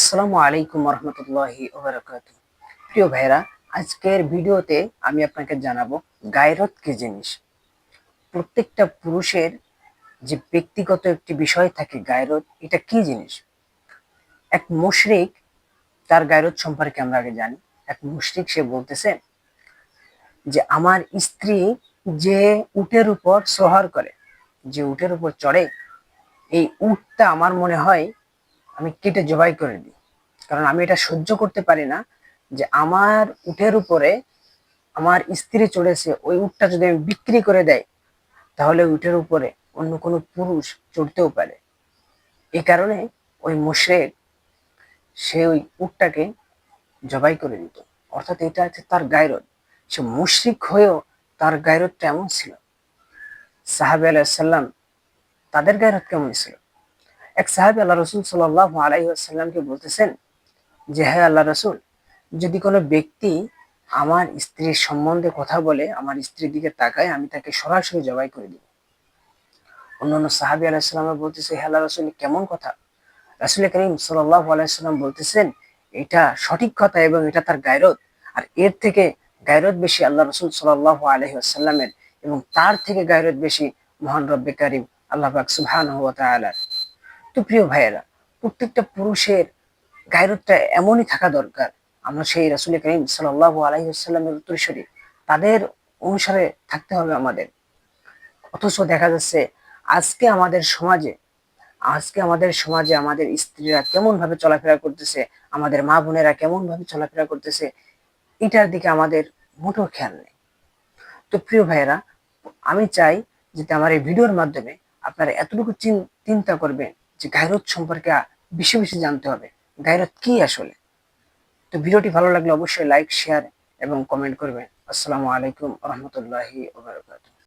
আসসালামু আলাইকুম রহমতুল্লাহি প্রিয় ভাইরা আজকের ভিডিওতে আমি আপনাকে জানাব গায়রত কি জিনিস? প্রত্যেকটা পুরুষের যে ব্যক্তিগত একটি বিষয় থাকে গায়রত, এটা কি জিনিস? এক মুশরিক, তার গায়রত সম্পর্কে আমরা আগে জানি। এক মুশরিক, সে বলতেছে যে, আমার স্ত্রী যে উটের উপর সোহার করে, যে উটের উপর চড়ে, এই উটটা আমার মনে হয় আমি কেটে জবাই করে দিই। কারণ আমি এটা সহ্য করতে পারি না যে আমার উটের উপরে আমার স্ত্রী চড়েছে, ওই উটটা যদি আমি বিক্রি করে দেয়, তাহলে উটের উপরে অন্য কোনো পুরুষ চড়তেও পারে। এই কারণে ওই মুশরেক সে ওই উটটাকে জবাই করে দিত। অর্থাৎ এটা হচ্ছে তার গায়রত সে মুশরিক হয়েও তার গায়রতটা এমন ছিল। সাহাবি আলাইসাল্লাম তাদের গায়রত কেমন ছিল? এক সাহাবি আল্লাহ রসুল সাল্লাহ আলাইসাল্লামকে বলতেছেন যে হ্যাঁ আল্লাহ রসুল, যদি কোনো ব্যক্তি আমার স্ত্রীর সম্বন্ধে কথা বলে, আমার স্ত্রীর দিকে তাকায়, আমি তাকে সরাসরি জবাই করে দিব। অন্যান্য সাহাবি আলাইসাল্লাম বলতেছে হ্যাঁ আল্লাহ রসুল কেমন কথা? রাসুল করিম সাল্লাহ আলাইসাল্লাম বলতেছেন, এটা সঠিক কথা এবং এটা তার গায়রত। আর এর থেকে গায়রত বেশি আল্লাহ রসুল সাল্লাহ আলহি আসাল্লামের এবং তার থেকে গায়রত বেশি মহান রব্বে কারিম আল্লাহ পাক সুবহান তো প্রিয় ভাইয়েরা, প্রত্যেকটা পুরুষের গায়রতটা এমনই থাকা দরকার। আমরা সেই রাসুল করিম সাল্লাহ আলহিহাস্লামের উত্তরস্বরী তাদের অনুসারে থাকতে হবে আমাদের। অথচ দেখা যাচ্ছে, আজকে আমাদের সমাজে, আজকে আমাদের সমাজে আমাদের স্ত্রীরা কেমন ভাবে চলাফেরা করতেছে, আমাদের মা বোনেরা কেমন ভাবে চলাফেরা করতেছে, এটার দিকে আমাদের মোটেও খেয়াল নেই। তো প্রিয় ভাইয়েরা, আমি চাই যাতে আমার এই ভিডিওর মাধ্যমে আপনারা এতটুকু চিন্তা করবেন যে গায়রত সম্পর্কে বেশি বেশি জানতে হবে। গায়রত কি আসলে? তো ভিডিওটি ভালো লাগলে অবশ্যই লাইক শেয়ার এবং কমেন্ট করবেন। আসসালামু আলাইকুম রহমতুল্লাহি